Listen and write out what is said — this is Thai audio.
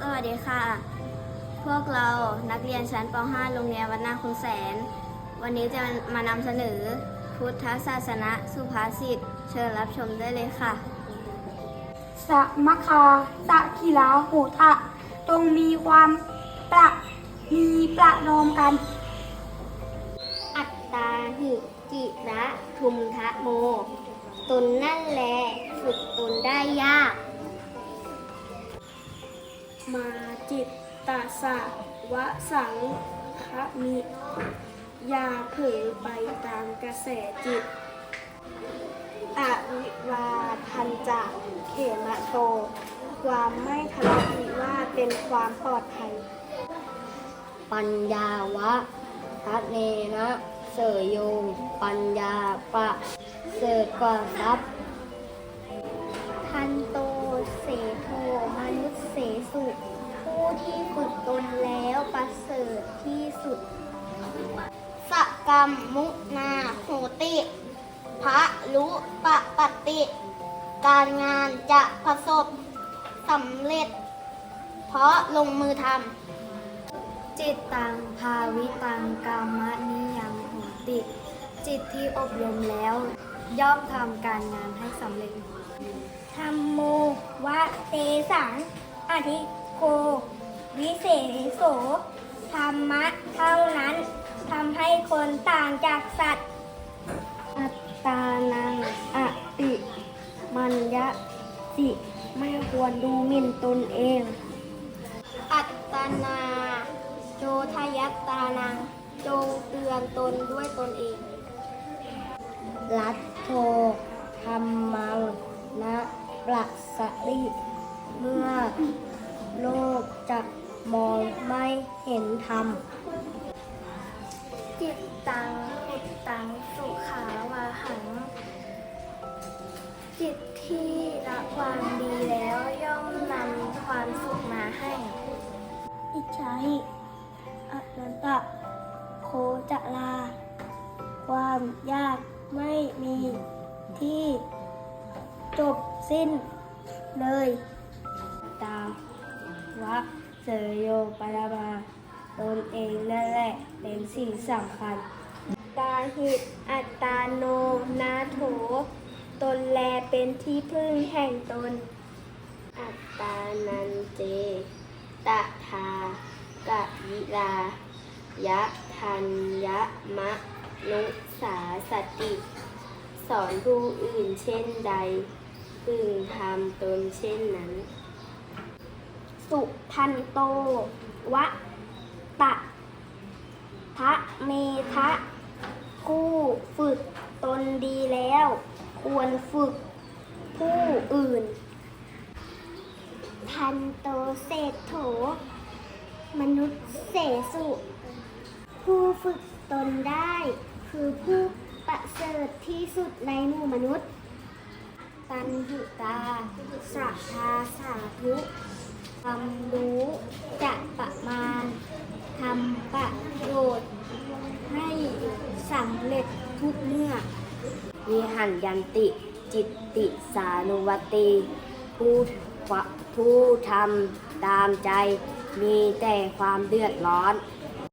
สวัสดีค่ะ พวกเรานักเรียนชั้นป .5 โรงเรียนวัดนาคุณแสน วันนี้จะมานำเสนอ พุทธศาสนสุภาษิต เชิญรับชมได้เลยค่ะ สมคาสะกีฬาโหทะตรงมีความประมีประนอมกัน อัตตาหิจิระทุมทะโม ตนนั่นแหละฝึกตนได้ยาก มาจิตตาสะวะสังคะมิยาเผลอไปตามกระแสจิตอวิวาทันจะเขมะโต ความไม่ทะเลาะวิวาเป็นความปลอดภัย ปัญญาวะทะเนนะ เสยโยง ปัญญาปะ เสริฐกว่าทรัพย์ ริฐที่สุดสกรรมมุนาโหติ พระลุปะปฏิการงานจะประสบสำเร็จ เพราะลงมือทำ จิตตังภาวิตังกามะนิยังโหติ จิตที่อบรมแล้ว ย่อมทำการงานให้สำเร็จธรรมโมวะเตสังอธิโก วิเศษโส ธรรมะเท่านั้นทำให้คนต่างจากสัตว์ อัตตานังอติมัญญะติไม่ควรดูหมิ่นตนเอง อัตตนา โจทยัตตานัง จงเตือนตนด้วยตนเองลัทโทธรรมังนะประสริเมื่อโลกจะ มองไม่เห็นธรรมจิตตังอุตตังสุขาวาหัง จิตที่ละความดีแล้วย่อมนำความสุขมาให้ อิจฉาหิอนันตะ โคจะลา ความยากไม่มีที่จบสิ้นเลย ตาวะ เสยโยปรมาตนเองนั่นแหละเป็นสิ่งสำคัญ ตาหิตอัตตาโนนาโถ ตนแลเป็นที่พึ่งแห่งตน อัตตานันเจ ตะทากะยิลายะทันยะมะนุสาสติ สอนผู้อื่นเช่นใดพึงทำตนเช่นนั้น สุทันโต วะ ตะ ทะเมทะผู้ฝึกตนดีแล้ว ควรฝึกผู้อื่นทันโตเศษโถ มนุษย์เสสุ ผู้ฝึกตนได้ คือผู้ประเสริฐที่สุดในหมู่มนุษย์ ตันหิตา สัทธาสาธุ ความรู้จะประมาณทำประโยชน์ให้สำเร็จทุกเมื่อ มีหันยันติ จิตติสานุวตี ผู้ผู้ทำตามใจ มีแต่ความเดือดร้อน